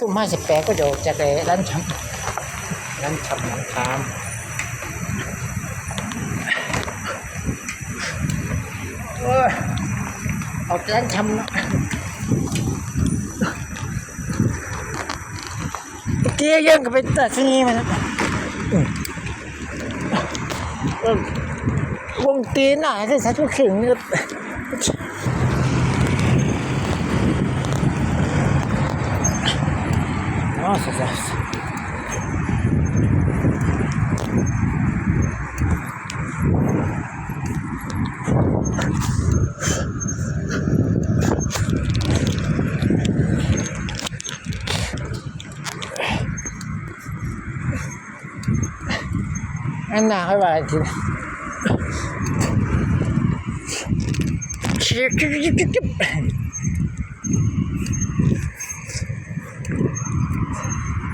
ทุ่มาสิบแปดก็จะออกจากไร้านชำร้านชำหนองคามเอ้ยออกร้านชำนะเกี้ยังกับไปตัดที่นี่มาแล้ววงตีนหน่อยที่สัตว์ทุกขิงนี่ก็ Deus. Anh nào cái bài thì Chip,